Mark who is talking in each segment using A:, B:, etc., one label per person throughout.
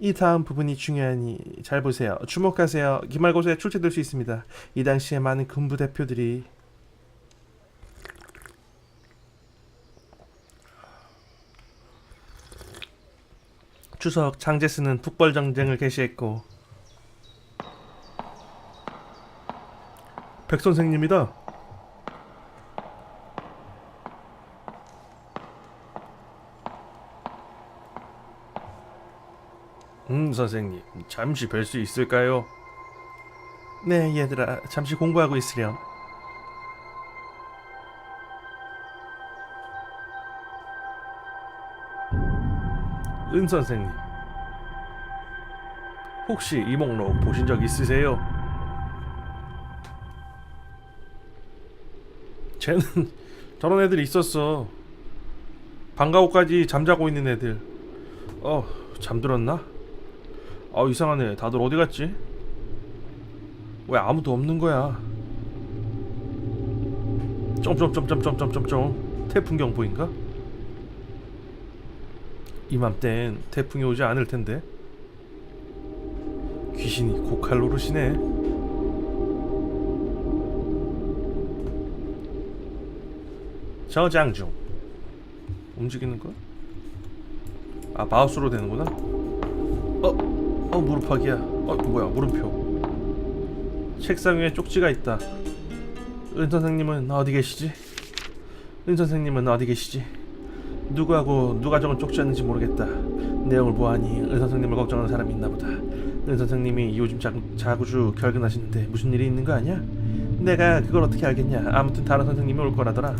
A: 이 다음 부분이 중요하니 잘 보세요. 주목하세요. 기말고사에 출제될 수 있습니다. 이 당시에 많은 군부 대표들이 추석 장제스는 북벌 전쟁을 개시했고 백 선생님이다. 음 선생님 잠시 뵐 수 있을까요? 네 얘들아 잠시 공부하고 있으렴. 은 선생님 혹시 이 목록 보신 적 있으세요? 쟤는 저런 애들 있었어. 방과 후까지 잠자고 있는 애들. 어 잠들었나? 아 이상하네. 다들 어디 갔지? 왜 아무도 없는 거야? 점점점점점점점점 태풍 경보인가? 이맘땐 태풍이 오지 않을 텐데. 귀신이 고칼 노릇이네. 저장 중. 움직이는 거? 아 마우스로 되는구나. 어, 어 무릎팍이야. 어 뭐야 물음표. 책상 위에 쪽지가 있다. 은 선생님은 어디 계시지? 은 선생님은 어디 계시지? 누구하고 누가 적은 쪽지였는지 모르겠다. 내용을 보아하니 은 선생님을 걱정하는 사람이 있나 보다. 은 선생님이 요즘 자, 자구주 결근하시는데 무슨 일이 있는 거 아니야? 내가 그걸 어떻게 알겠냐? 아무튼 다른 선생님이 올 거라더라.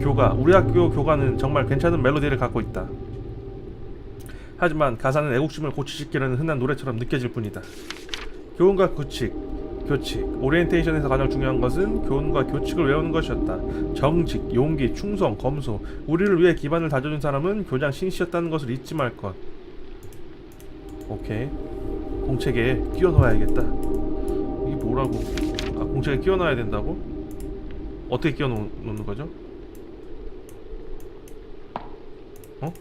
A: 교가 우리 학교 교가는 정말 괜찮은 멜로디를 갖고 있다. 하지만 가사는 애국심을 고취시키려는 흔한 노래처럼 느껴질 뿐이다. 교훈과 규칙, 교칙. 오리엔테이션에서 가장 중요한 것은 교훈과 교칙을 외우는 것이었다. 정직, 용기, 충성, 검소. 우리를 위해 기반을 다져준 사람은 교장 신씨였다는 것을 잊지 말 것. 오케이. 공책에 끼워 넣어야겠다. 이게 뭐라고? 아, 공책에 끼워 넣어야 된다고? 어떻게 끼워 놓, 놓는 거죠? 어?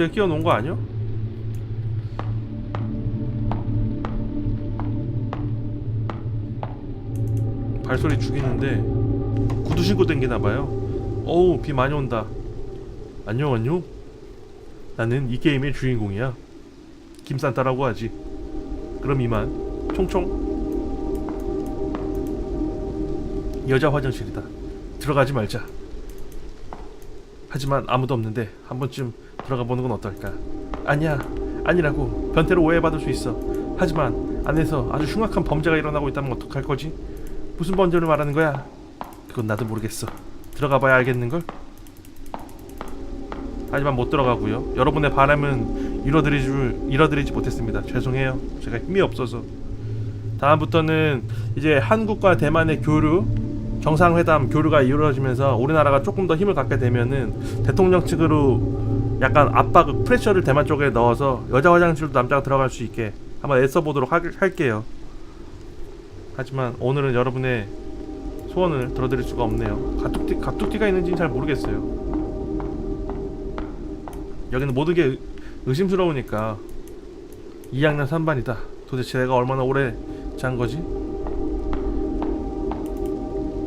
A: 공책에 끼워 놓은 거 아니야? 발소리 죽이는데 구두 신고 댕기나 봐요. 어우 비 많이 온다. 안녕 안녕. 나는 이 게임의 주인공이야. 김산타라고 하지. 그럼 이만 총총. 여자 화장실이다. 들어가지 말자. 하지만 아무도 없는데 한 번쯤 들어가 보는 건 어떨까? 아니야, 아니라고. 변태로 오해받을 수 있어. 하지만 안에서 아주 흉악한 범죄가 일어나고 있다면 어떡할 거지? 무슨 범죄를 말하는 거야? 그건 나도 모르겠어. 들어가 봐야 알겠는 걸. 하지만 못 들어가고요. 여러분의 바람은 이뤄드리지 이뤄드리지 못했습니다. 죄송해요. 제가 힘이 없어서. 다음부터는 이제 한국과 대만의 교류 정상회담 교류가 이루어지면서 우리나라가 조금 더 힘을 갖게 되면은 대통령 측으로 약간 압박 프레셔를 대만 쪽에 넣어서 여자 화장실도 남자가 들어갈 수 있게 한번 애써 보도록 할게요. 하지만 오늘은 여러분의 소원을 들어드릴 수가 없네요. 가tuk티 가tuk티가 있는지는 잘 모르겠어요. 여기는 모든 게 의- 의심스러우니까 2학년 3반이다. 도대체 내가 얼마나 오래 잔 거지?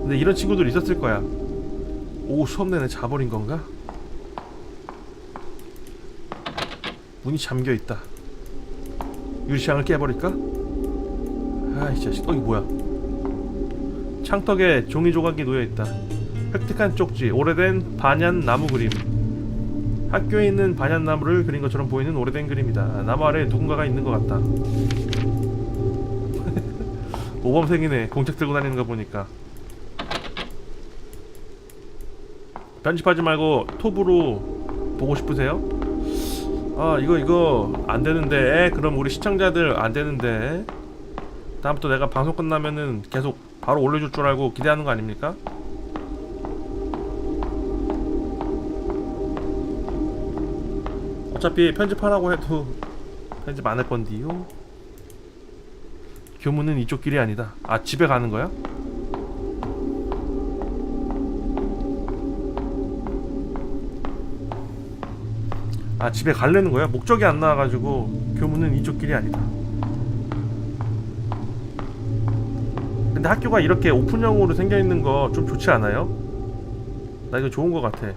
A: 근데 이런 친구들 있었을 거야. 오 수업 내내 자버린 건가? 문이 잠겨 있다. 유리창을 깨버릴까? 아이 자식, 어 이거 뭐야? 창턱에 종이 조각이 놓여 있다. 획득한 쪽지, 오래된 반얀 나무 그림. 학교에 있는 반얀 나무를 그린 것처럼 보이는 오래된 그림이다. 나무 아래에 누군가가 있는 것 같다. 모범생이네. 공책 들고 다니는 거 보니까. 편집하지 말고 톱으로 보고 싶으세요? 아 이거 이거 안 되는데 그럼 우리 시청자들 안 되는데 다음부터 내가 방송 끝나면은 계속 바로 올려줄 줄 알고 기대하는 거 아닙니까? 어차피 편집하라고 해도 편집 안 할 건디요. 교문은 이쪽 길이 아니다. 아 집에 가는 거야? 아 집에 가려는 거야? 목적이 안 나와가지고 교문은 이쪽 길이 아니다. 근데 학교가 이렇게 오픈형으로 생겨 있는 거 좀 좋지 않아요? 나 이거 좋은 거 같아.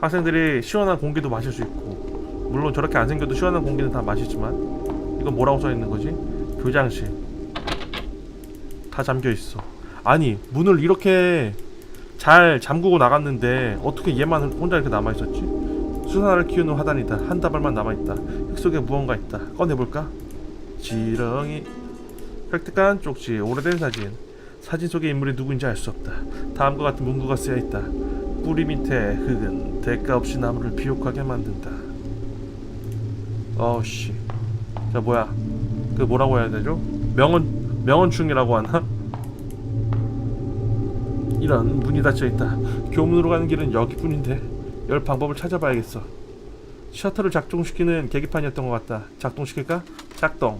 A: 학생들이 시원한 공기도 마실 수 있고 물론 저렇게 안 생겨도 시원한 공기는 다 마시지만 이건 뭐라고 써 있는 거지? 교장실 다 잠겨 있어. 아니 문을 이렇게 잘 잠그고 나갔는데 어떻게 얘만 혼자 이렇게 남아 있었지? 수산화를 키우는 화단이다. 한 다발만 남아 있다. 흙 속에 무언가 있다. 꺼내 볼까? 지렁이 획득한 쪽지 오래된 사진 사진 속의 인물이 누구인지 알 수 없다. 다음과 같은 문구가 쓰여 있다. 뿌리 밑에 흙은 대가 없이 나무를 비옥하게 만든다. 어우씨. 자 뭐야? 그 뭐라고 해야 되죠? 명언 명언충이라고 하나? 이런 문이 닫혀 있다. 교문으로 가는 길은 여기뿐인데 열 방법을 찾아봐야겠어. 셔터를 작동시키는 계기판이었던 것 같다. 작동시킬까? 작동.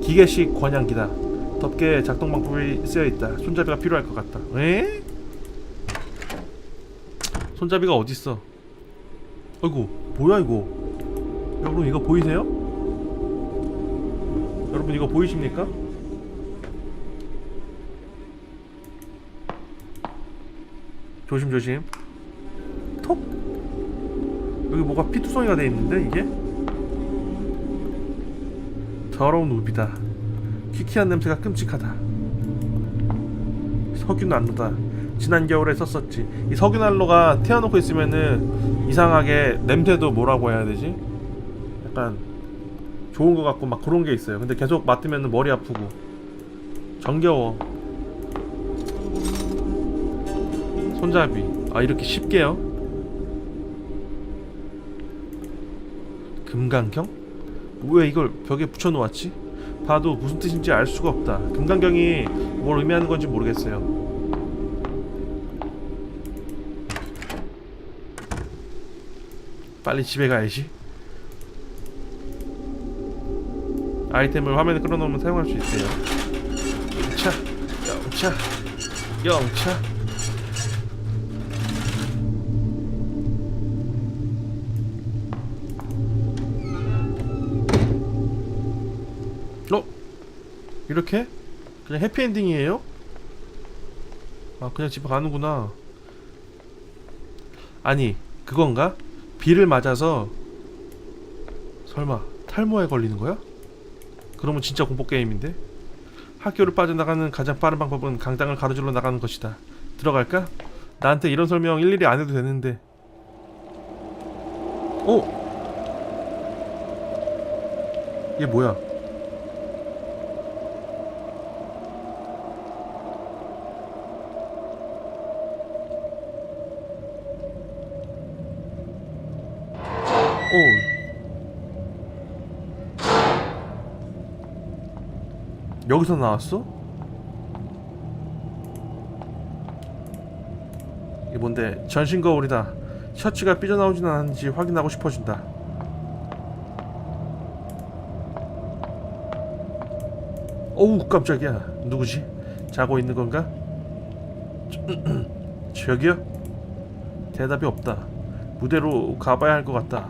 A: 기계식 권양기다. 덮개 작동 방법이 쓰여 있다. 손잡이가 필요할 것 같다. 에? 손잡이가 어디 있어? 아이고 뭐야 이거? 여러분 이거 보이세요? 여러분 이거 보이십니까? 조심 조심. 톡. 여기 뭐가 피투성이가 돼 있는데 이게? 더러운 우비다. 키키한 냄새가 끔찍하다. 석유 난로다. 지난 겨울에 썼었지. 이 석유 난로가 태워놓고 있으면은 이상하게 냄새도 뭐라고 해야 되지? 약간 좋은 것 같고 막 그런 게 있어요. 근데 계속 맡으면 머리 아프고 정겨워. 손잡이. 아 이렇게 쉽게요? 금강경? 왜 이걸 벽에 붙여놓았지? 봐도 무슨 뜻인지 알 수가 없다. 금강경이 뭘 의미하는 건지 모르겠어요. 빨리 집에 가야지. 아이템을 화면에 끌어놓으면 사용할 수 있어요. 영차, 영차, 영차. 이렇게? 그냥 해피엔딩이에요? 아 그냥 집에 가는구나 아니 그건가? 비를 맞아서 설마 탈모에 걸리는 거야? 그러면 진짜 공포 게임인데? 학교를 빠져나가는 가장 빠른 방법은 강당을 가로질러 나가는 것이다 들어갈까? 나한테 이런 설명 일일이 안 해도 되는데 어? 얘 뭐야? 여기서 나왔어? 이게 뭔데? 전신 거울이다. 셔츠가 삐져나오진 않았는지 확인하고 싶어진다. 어우 깜짝이야. 누구지? 자고 있는 건가? 저기요? 대답이 없다. 무대로 가봐야 할 것 같다.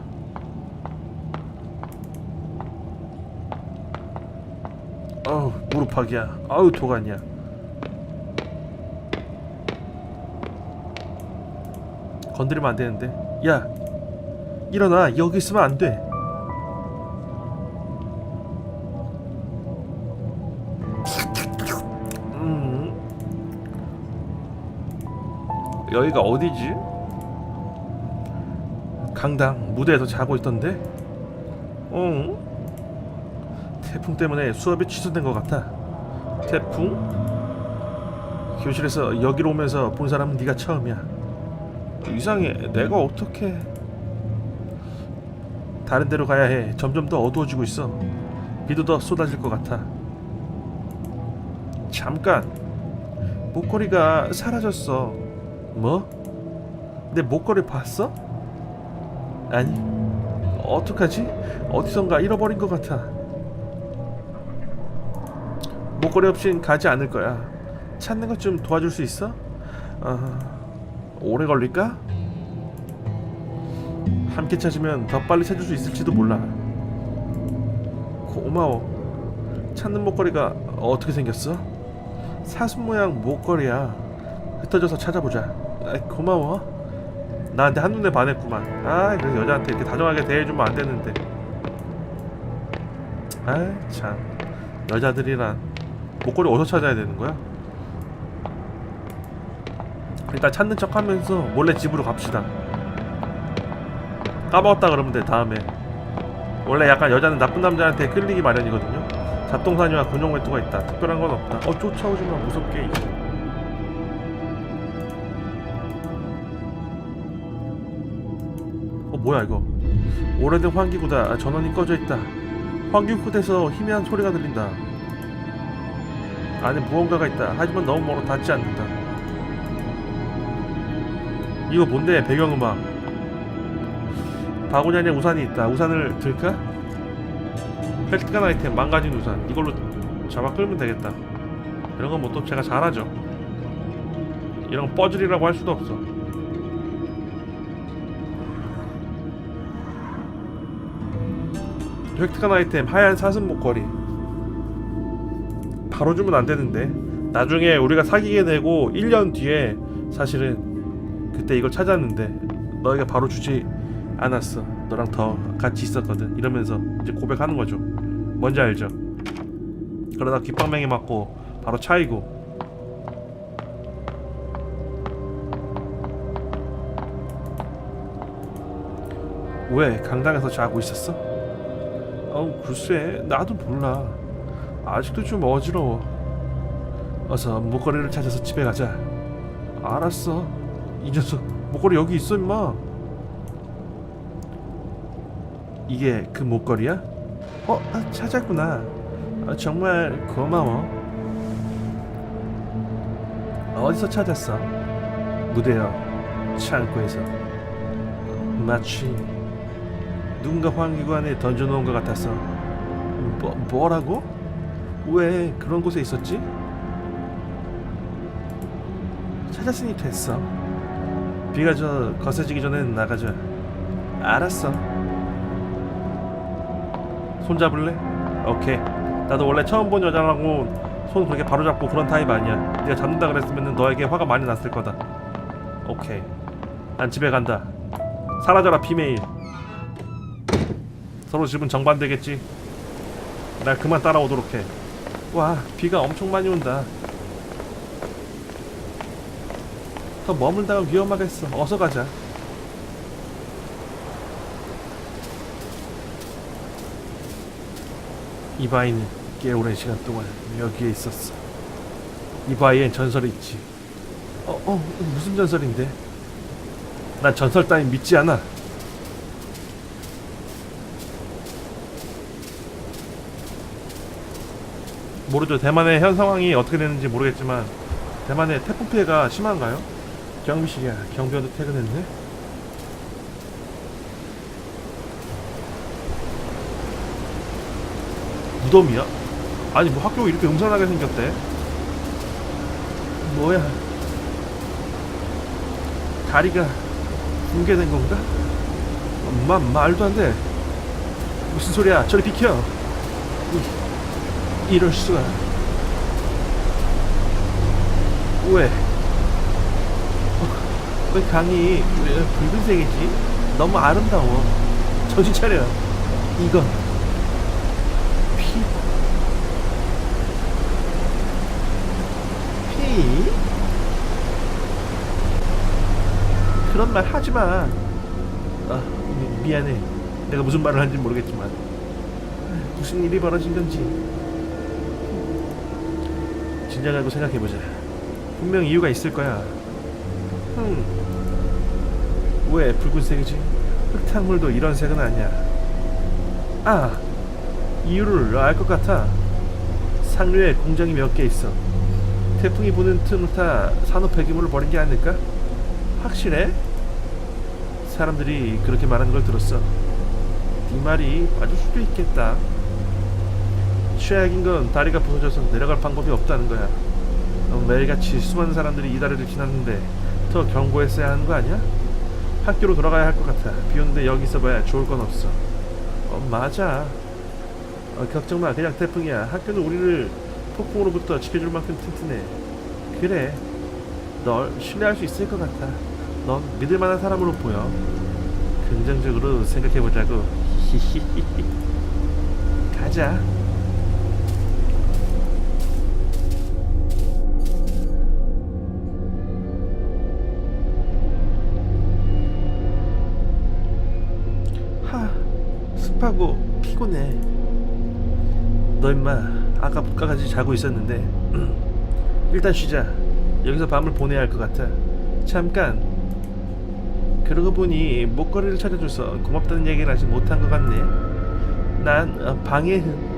A: 어우 무릎팍이야. 아우 도가니야. 건드리면 안 되는데. 야 일어나 여기 있으면 안 돼. 음. 여기가 어디지? 강당 무대에서 자고 있던데? 어? 태풍 때문에 수업이 취소된 것 같아. 태풍? 교실에서 여기로 오면서 본 사람은 네가 처음이야. 이상해. 내가 어떻게? 다른 데로 가야 해. 점점 더 어두워지고 있어. 비도 더 쏟아질 것 같아. 잠깐. 목걸이가 사라졌어. 뭐? 내 목걸이 봤어? 아니. 어떡하지? 어디선가 잃어버린 것 같아. 목걸이 없인 가지 않을 거야. 찾는 것 좀 도와줄 수 있어? 어, 오래 걸릴까? 함께 찾으면 더 빨리 찾을 수 있을지도 몰라. 고마워. 찾는 목걸이가 어떻게 생겼어? 사슴 모양 목걸이야. 흩어져서 찾아보자. 아이, 고마워. 나한테 한눈에 반했구만. 아, 그 여자한테 이렇게 다정하게 대해주면 안 되는데. 아이, 참. 여자들이란 목걸이 어디서 찾아야 되는 거야? 일단 찾는 척 하면서 몰래 집으로 갑시다. 까먹었다 그러면 돼, 다음에. 원래 약간 여자는 나쁜 남자한테 끌리기 마련이거든요. 잡동사니와 군용 외투가 있다. 특별한 건 없다. 어, 쫓아오지 마. 무섭게. 어, 뭐야, 이거. 오래된 환기구다. 아, 전원이 꺼져 있다. 환기구에서 희미한 소리가 들린다. 안에 무언가가 있다. 하지만 너무 멀어 닿지 않는다. 이거 뭔데? 배경음악. 바구니 안에 우산이 있다. 우산을 들까? 획득한 아이템 망가진 우산. 이걸로 잡아 끌면 되겠다. 이런 건 뭐 또 제가 잘하죠. 이런 건 뻐즐이라고 할 수도 없어. 획득한 아이템 하얀 사슴 목걸이 바로 주면 안 되는데 나중에 우리가 사귀게 되고 1년 뒤에 사실은 그때 이걸 찾았는데 너에게 바로 주지 않았어. 너랑 더 같이 있었거든. 이러면서 이제 고백하는 거죠. 뭔지 알죠? 그러다 귓방맹이 맞고 바로 차이고. 왜 강당에서 자고 있었어? 어우 글쎄 나도 몰라 아직도 좀 어지러워. 어서 목걸이를 찾아서 집에 가자. 알았어. 이 녀석 목걸이 여기 있어 임마. 이게 그 목걸이야? 어 아, 찾았구나. 아, 정말 고마워. 어디서 찾았어? 무대요 창고에서. 마치 누군가 환기관에 던져놓은 것 같았어 뭐, 뭐라고? 왜 그런 곳에 있었지? 찾았으니 됐어. 비가 저 거세지기 전에 나가자. 알았어. 손 잡을래? 오케이. 나도 원래 처음 본 여자라고 손 그렇게 바로 잡고 그런 타입 아니야. 네가 잡는다 그랬으면 너에게 화가 많이 났을 거다. 오케이. 난 집에 간다. 사라져라 비메일. 서로 집은 정반대겠지? 날 그만 따라오도록 해 와 비가 엄청 많이 온다 더 머물다가 위험하겠어 어서 가자 이 바위는 꽤 오랜 시간 동안 여기에 있었어. 이 바위엔 전설이 있지. 어, 어, 무슨 전설인데? 난 전설 따윈 믿지 않아. 모르죠. 대만의 현 상황이 어떻게 되는지 모르겠지만 대만의 태풍 피해가 심한가요? 경비실이야. 경비원도 퇴근했네. 무덤이야? 아니 뭐 학교가 이렇게 음산하게 생겼대? 뭐야? 다리가 붕괴된 건가? 마, 말도 안 돼. 무슨 소리야? 저리 비켜. 이, 이럴 수가. 왜? 어, 왜 강이 왜 붉은색이지? 너무 아름다워. 정신 차려. 이건 피? 피? 그런 말 하지 마. 아, 미, 미안해. 내가 무슨 말을 하는지 모르겠지만 무슨 일이 벌어진 건지 진정하고 생각해보자. 분명 이유가 있을 거야. 음, 왜 붉은색이지? 흙탕물도 이런 색은 아니야. 아, 이유를 알 것 같아. 상류에 공장이 몇 개 있어. 태풍이 부는 틈을 타 산업 폐기물을 버린 게 아닐까? 확실해? 사람들이 그렇게 말하는 걸 들었어. 네 말이 맞을 수도 있겠다. 최악인 건 다리가 부서져서 내려갈 방법이 없다는 거야. 어, 매일같이 수많은 사람들이 이 다리를 지났는데 더 경고했어야 하는 거 아니야? 학교로 돌아가야 할 것 같아. 비 오는데 여기 있어봐야 좋을 건 없어. 어, 맞아. 어, 걱정 마. 그냥 태풍이야. 학교는 우리를 폭풍으로부터 지켜줄 만큼 튼튼해. 그래. 널 신뢰할 수 있을 것 같아. 넌 믿을 만한 사람으로 보여. 긍정적으로 생각해보자고. 가자. 습하고 피곤해. 너 임마 아까 못가까지 자고 있었는데 일단 쉬자. 여기서 밤을 보내야 할 것 같아. 잠깐. 그러고 보니 목걸이를 찾아줘서 고맙다는 얘기를 아직 못한 것 같네. 난 어, 방해흥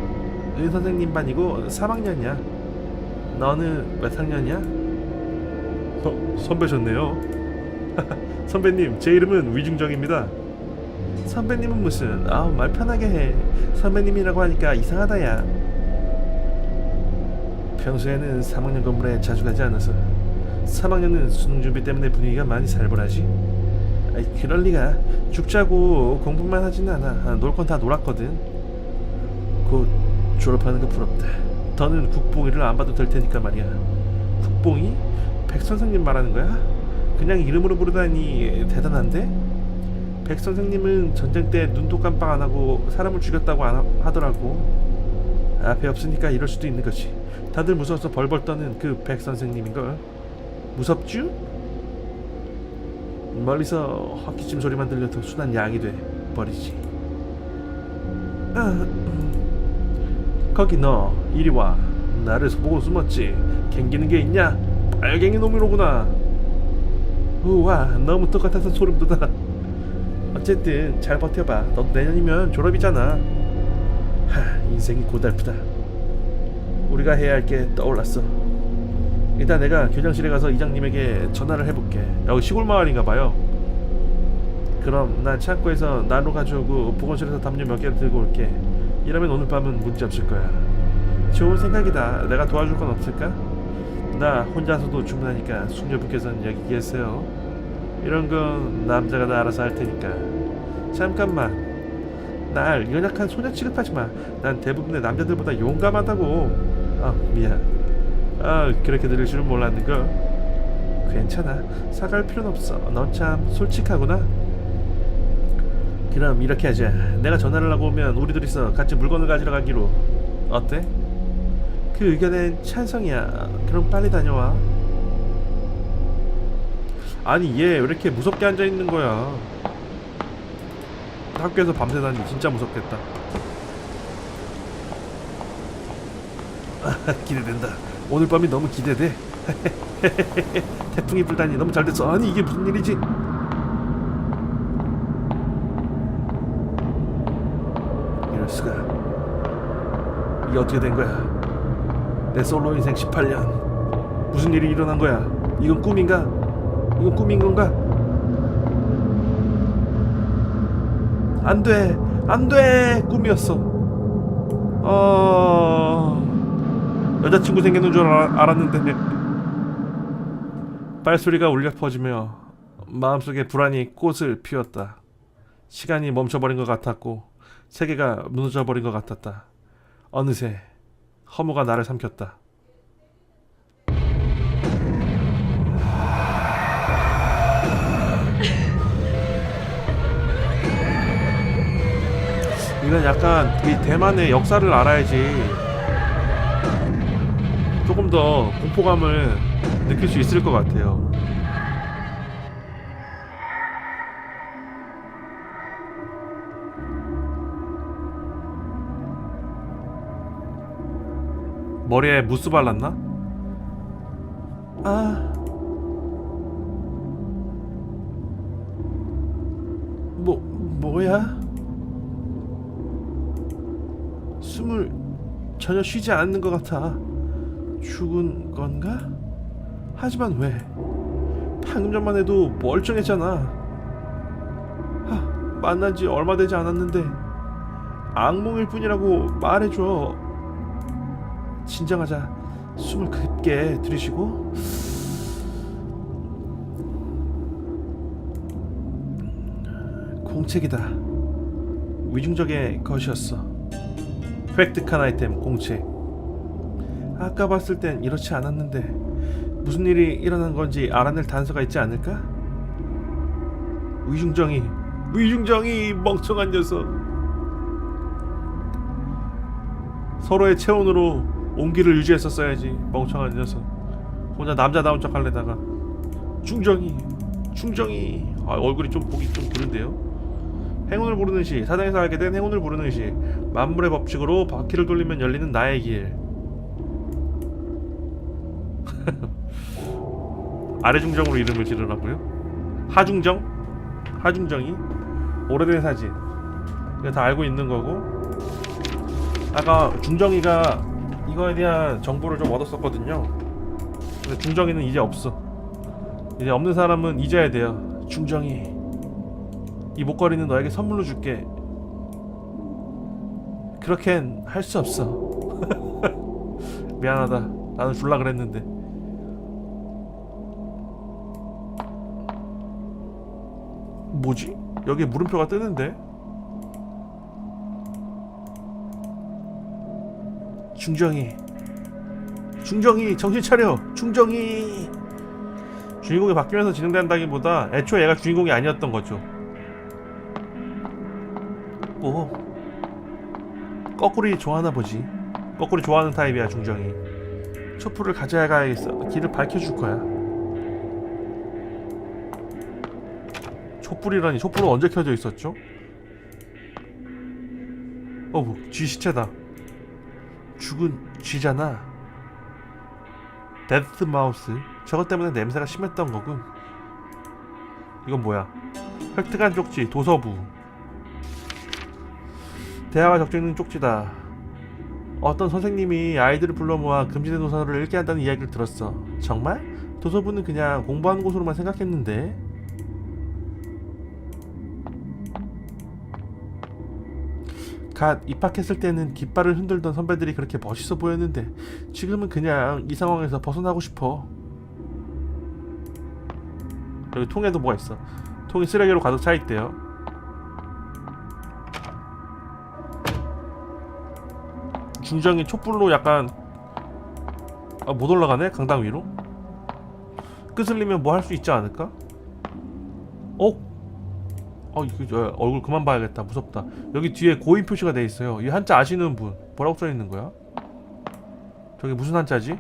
A: 은 선생님 반이고 3학년이야. 너는 몇 학년이야? 어, 선배셨네요. 선배님, 제 이름은 위중정입니다. 선배님은 무슨? 아우 말 편하게 해. 선배님이라고 하니까 이상하다 야. 평소에는 3학년 건물에 자주 가지 않아서 3학년은 수능 준비 때문에 분위기가 많이 살벌하지. 아이 그럴 리가. 죽자고 공부만 하진 않아. 아, 놀건 다 놀았거든. 곧 졸업하는 거 부럽다. 더는 국뽕이를 안 봐도 될 테니까 말이야. 국뽕이? 백 선생님 말하는 거야? 그냥 이름으로 부르다니 대단한데? 백 선생님은 전쟁 때 눈도 깜빡 안 하고 사람을 죽였다고 안 하- 하더라고. 앞에 없으니까 이럴 수도 있는 거지. 다들 무서워서 벌벌 떠는 그 백 선생님인걸. 무섭쥬? 멀리서 헛기침 소리만 들려도 순한 약이 돼 버리지. 아, 음. 거기 너 이리 와. 나를 보고 숨었지. 갱기는 게 있냐? 빨갱이 놈이로구나. 우와 너무 똑같아서 소름 돋아. 어쨌든 잘 버텨봐. 너도 내년이면 졸업이잖아. 하, 인생이 고달프다. 우리가 해야 할 게 떠올랐어. 일단 내가 교장실에 가서 이장님에게 전화를 해볼게. 여기 시골 마을인가 봐요. 그럼 난 창고에서 나노 가져오고 보건실에서 담요 몇 개를 들고 올게. 이러면 오늘 밤은 문제 없을 거야. 좋은 생각이다. 내가 도와줄 건 없을까? 나 혼자서도 충분하니까 숙녀분께서는 여기 계세요. 이런 건 남자가 다 알아서 할 테니까. 잠깐만. 날 연약한 소녀 취급하지 마. 난 대부분의 남자들보다 용감하다고. 아 미안. 아 그렇게 들릴 줄은 몰랐는 걸. 괜찮아. 사과할 필요는 없어. 넌 참 솔직하구나. 그럼 이렇게 하자. 내가 전화를 하고 오면 우리 둘이서 같이 물건을 가지러 가기로. 어때? 그 의견엔 찬성이야. 그럼 빨리 다녀와. 아니 얘 왜 이렇게 무섭게 앉아 있는 거야? 학교에서 밤새다니 진짜 무섭겠다. 아, 기대된다. 오늘 밤이 너무 기대돼. 태풍이 불다니 너무 잘 됐어. 아니 이게 무슨 일이지? 이럴 수가. 이게 어떻게 된 거야? 내 솔로 인생 18년. 무슨 일이 일어난 거야? 이건 꿈인가? 이건 꿈인 건가? 안 돼, 안 돼, 꿈이었어. 어, 여자친구 생기는 줄 알, 알았는데 발소리가 울려 퍼지며 마음속에 불안이 꽃을 피웠다. 시간이 멈춰버린 것 같았고 세계가 무너져버린 것 같았다. 어느새 허무가 나를 삼켰다. 이건 약간 이 대만의 역사를 알아야지 조금 더 공포감을 느낄 수 있을 것 같아요. 머리에 무스 발랐나? 아. 뭐 뭐야? 전혀 쉬지 않는 것 같아. 죽은 건가? 하지만 왜? 방금 전만 해도 멀쩡했잖아. 하, 만난 지 얼마 되지 않았는데 악몽일 뿐이라고 말해줘. 진정하자. 숨을 깊게 들이쉬고 공책이다. 위중적의 것이었어. 획득한 아이템 공책. 아까 봤을 땐 이렇지 않았는데 무슨 일이 일어난 건지 알아낼 단서가 있지 않을까? 위중정이 위중정이 멍청한 녀석. 서로의 체온으로 온기를 유지했었어야지 멍청한 녀석. 혼자 남자다운 척 할래다가 중정이 충정이 아, 얼굴이 좀 보기 좀 그런데요. 행운을 부르는 시 사당에서 알게 된 행운을 부르는 시 만물의 법칙으로 바퀴를 돌리면 열리는 나의 길. 아래중정으로 이름을 지르라고요? 하중정? 하중정이 오래된 사진. 이거 다 알고 있는 거고. 아까 중정이가 이거에 대한 정보를 좀 얻었었거든요. 근데 중정이는 이제 없어. 이제 없는 사람은 잊어야 돼요. 중정이. 이 목걸이는 너에게 선물로 줄게. 그렇겐 할수 없어. 미안하다. 나는 줄라 그랬는데. 뭐지? 여기 물음표가 뜨는데? 중정이. 중정이 정신 차려. 중정이. 주인공이 바뀌면서 진행된다기보다 애초에 얘가 주인공이 아니었던 거죠. 뭐 거꾸리 좋아하나 보지. 거꾸리 좋아하는 타입이야 중정이. 촛불을 가져야 가야겠어. 길을 밝혀줄 거야. 촛불이라니 촛불은 언제 켜져 있었죠? 어, 뭐, 쥐 시체다. 죽은 쥐잖아. 데스 마우스. 저것 때문에 냄새가 심했던 거군. 이건 뭐야? 획득한 쪽지 도서부. 대화가 있는 쪽지다. 어떤 선생님이 아이들을 불러 모아 금지된 도서를 읽게 한다는 이야기를 들었어. 정말? 도서부는 그냥 공부하는 곳으로만 생각했는데. 갓 입학했을 때는 깃발을 흔들던 선배들이 그렇게 멋있어 보였는데 지금은 그냥 이 상황에서 벗어나고 싶어. 여기 통에도 뭐가 있어? 통이 쓰레기로 가득 차 있대요. 중정이 촛불로 약간 아, 못 올라가네 강당 위로. 끄슬리면 뭐 할 수 있지 않을까? 어? 어 이거 저 얼굴 그만 봐야겠다 무섭다. 여기 뒤에 고인 표시가 돼 있어요. 이 한자 아시는 분 뭐라고 써 있는 거야? 저게 무슨 한자지?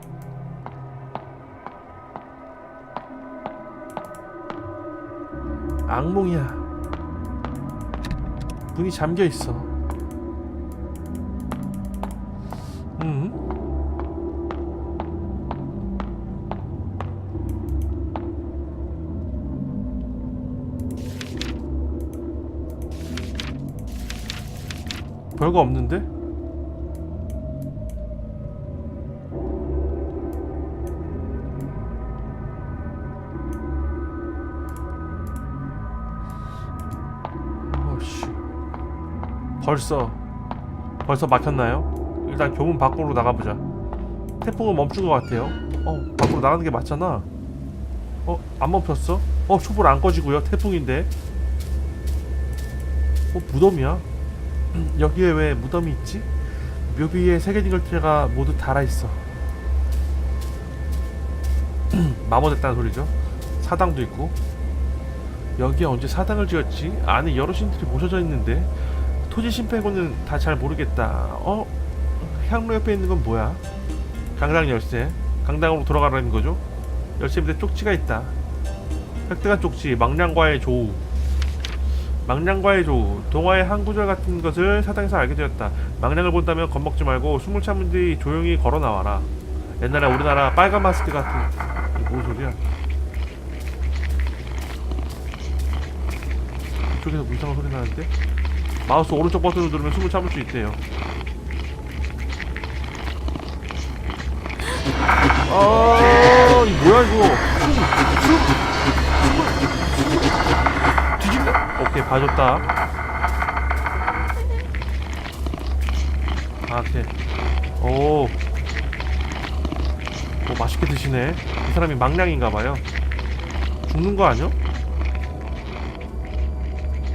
A: 악몽이야. 문이 잠겨 있어. 별거 없는데? 어씨 벌써 벌써 막혔나요? 일단 교문 밖으로 나가보자 태풍은 멈춘 것 같아요 어 밖으로 나가는 게 맞잖아 어? 안 멈췄어? 어 촛불 안 꺼지고요 태풍인데 어 무덤이야 여기에 왜 무덤이 있지? 묘비에 세계진글자가 모두 달아있어 마모됐다는 소리죠 사당도 있고 여기에 언제 사당을 지었지? 안에 여러 신들이 모셔져 있는데 토지 심패고는 다 잘 모르겠다. 어? 향로 옆에 있는 건 뭐야? 강당 열쇠. 강당으로 돌아가라는 거죠? 열쇠 밑에 쪽지가 있다. 획득한 쪽지. 망량과의 조우. 망량과의 조우. 동화의 한 구절 같은 것을 사당에서 알게 되었다. 망량을 본다면 겁먹지 말고 숨을 참은 뒤 조용히 걸어 나와라. 옛날에 우리나라 빨간 마스크 같은 이게 뭔 소리야? 이쪽에서 뭐 이상한 소리 나는데? 마우스 오른쪽 버튼을 누르면 숨을 참을 수 있대요. 아, 이 뭐야 이거? 숨, 숨, 뒤집네. 오케이 봐줬다. 아. 오, 오 맛있게 드시네. 이 사람이 망량인가봐요. 죽는 거 아니야?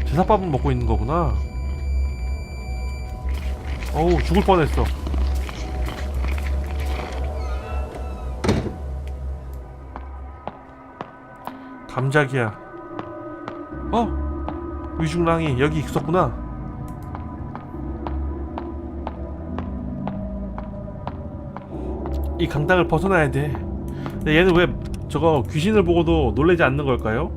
A: 제사밥은 먹고 있는 거구나. 어우 죽을 뻔했어. 감작이야. 어? 위중랑이 여기 있었구나. 이 강당을 벗어나야 돼. 근데 얘는 왜 저거 귀신을 보고도 놀라지 않는 걸까요?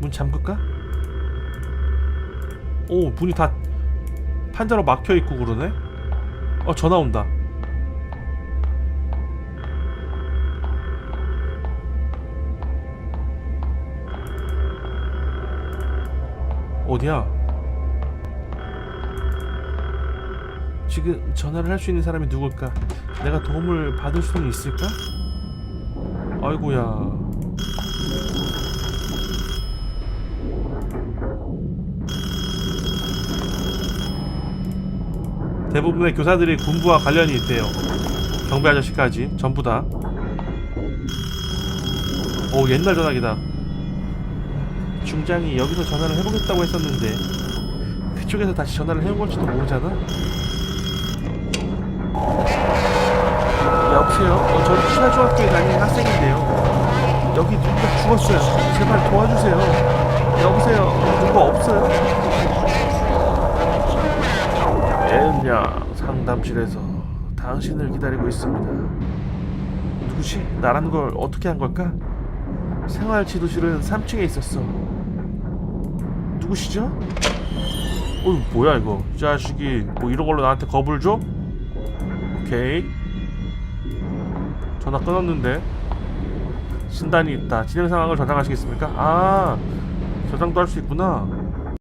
A: 문 잠글까? 오 문이 다 판자로 막혀 있고 그러네. 어 전화 온다. 어디야? 지금 전화를 할 수 있는 사람이 누굴까? 내가 도움을 받을 수는 있을까? 아이고야. 대부분의 교사들이 군부와 관련이 있대요. 경비 아저씨까지 전부 다. 오 옛날 전화기다. 중장이 여기서 전화를 해보겠다고 했었는데 그쪽에서 다시 전화를 해온 걸지도 모르잖아. 여보세요. 어, 저는 신화중학교에 다니는 학생인데요. 여기 누군가 죽었어요. 제발 도와주세요. 여보세요. 누가 없어요? 애은양 상담실에서 당신을 기다리고 있습니다. 누구지? 나라는 걸 어떻게 한 걸까? 생활 지도실은 3층에 있었어. 누구시죠? 어이 뭐야 이거? 이 자식이 뭐 이런 걸로 나한테 겁을 줘? 오케이. 전화 끊었는데 신단이 있다. 진행 상황을 저장하시겠습니까? 아 저장도 할 수 있구나.